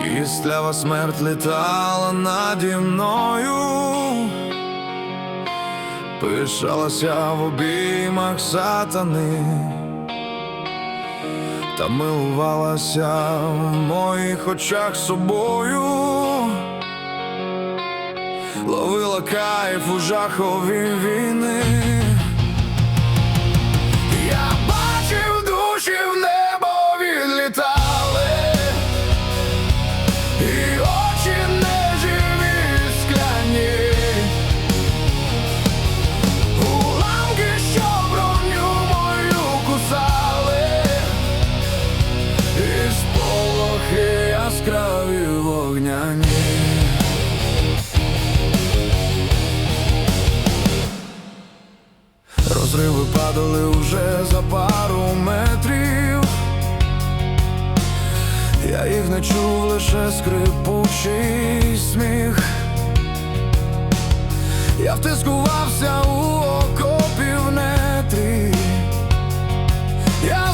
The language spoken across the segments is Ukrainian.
Кістлява смерть літала наді мною, пишалася в обіймах сатани, та милувалася в моїх очах собою, ловила кайф у жахові війни. Я вогняні. Розриви падали уже за пару метрів. Я їх не чув лише скрипучий сміх. Я втискувався у окопі в нетрі. Я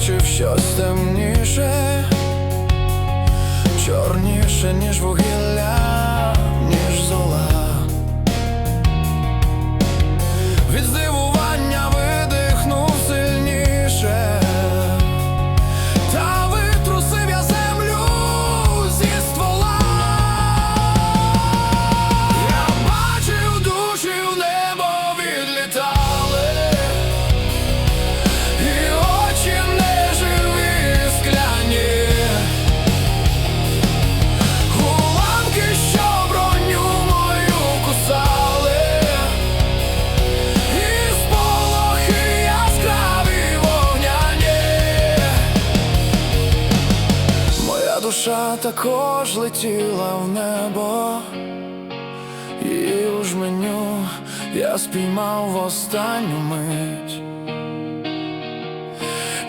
znaczy w siostem niżej Czarniejsze niż w ogóle душа також летіла в небо, і у жменю я спіймав в останню мить.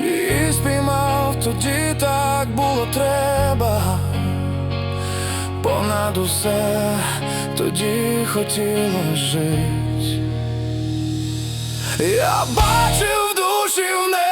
І спіймав тоді так було треба. Понад усе тоді хотілося жить. Я бачив душі в небі